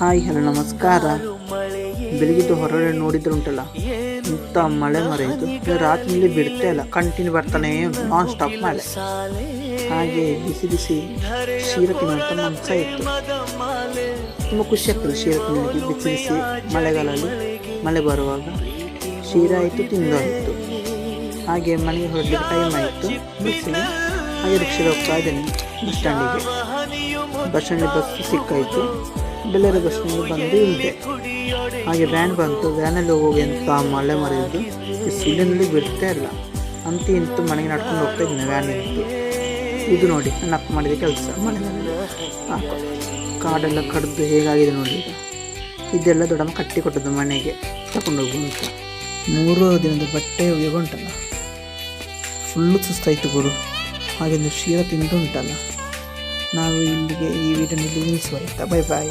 Hi, hello, ನಮಸ್ಕಾರ. ಬೆಳಗಿದ್ದು ಹೊರಗಡೆ ನೋಡಿದ್ರೆ ಉಂಟಲ್ಲ ಇಂಥ ಮಳೆ ಮರ ಇದು. ರಾತ್ರಿ ರಾತ್ರಿಯಲ್ಲಿ ಬಿಡ್ತೇ ಇಲ್ಲ ಕಂಟಿನ್ಯೂ ಬರ್ತಾನೆ ನಾನ್ ಸ್ಟಾಪ್ ಮಳೆ. ಹಾಗೆ ಬಿಸಿ ಬಿಸಿ ಶೀರ ತಿನ್ನುವಂಥ ಮನಸ್ಸ ಇತ್ತು. ತುಂಬ ಖುಷಿ ಆಗ್ತದೆ ಶೀರ ತಿನ್ನಲಿಕ್ಕೆ, ಬಿಸಿ ಬಿಸಿ ಮಳೆಗಾಲದಲ್ಲಿ ಮಳೆ ಬರುವಾಗ. ಶೀರ ಆಯಿತು ತಿಂದಾಯಿತು ಹಾಗೆ ಮನೆಗೆ ಹೊರಡಲಿಕ್ಕೆ ಟೈಮ್ ಆಯಿತು ಬಸ್ಸಿಗೆ ಹಾಗೆ ರಿಕ್ಷಾ ಹೋಗ್ತಾ ಇದ್ದೀನಿ, ಬಸ್ ಸ್ಟ್ಯಾಂಡಿಗೆ ಬಸ್ ಸ್ಟ್ಯಾಂಡಿಗೆ ಬಸ್ ಸಿಕ್ಕಾಯಿತು. ಬೆಳ್ಳೂರು ಬಸ್ ಬಂದು ಹಾಗೆ ವ್ಯಾನ್ ಬಂತು. ವ್ಯಾನಲ್ಲಿ ಹೋಗಿ ಅಂತ ಮಳೆ ಮರೆಯಿದ್ದು ಸಿಲಿನಲ್ಲಿ ಬಿಡ್ತಾ ಇಲ್ಲ. ಅಂತ ಇಂತು ಮನೆಗೆ ನಡ್ಕೊಂಡು ಹೋಗ್ತಾ ಇದ್ದೀನಿ ವ್ಯಾನ್ ಇತ್ತು ಇದು ನೋಡಿ ನನ್ನ ಅಪ್ಪ ಮಾಡಿದ ಕೆಲಸ. ಮನೆಯಲ್ಲಿ ಕಾಡೆಲ್ಲ ಕಡ್ದು ಹೇಗಾಗಿದೆ ನೋಡಿ ಇದೆಲ್ಲ ದೊಡ್ಡಮ್ಮ ಕಟ್ಟಿ ಕೊಟ್ಟದ್ದು ಮನೆಗೆ. ತಗೊಂಡು ಹೋಗು ಅಂತ. ಮೂರು ದಿನದ ಬಟ್ಟೆ ಉಂಟಲ್ಲ. ಫುಲ್ಲು ಸುಸ್ತಾಯಿತು ಗುರು. ಹಾಗೆ ಶೀರ ತಿಂದು ಉಂಟಲ್ಲ. ನಾವು ಇಲ್ಲಿಗೆ ಈ ವಿಡಿಯೋನಲ್ಲಿ ನಿಲ್ಲಿಸುವ ಆಯ್ತಾ ಬೈ ಬಾಯ್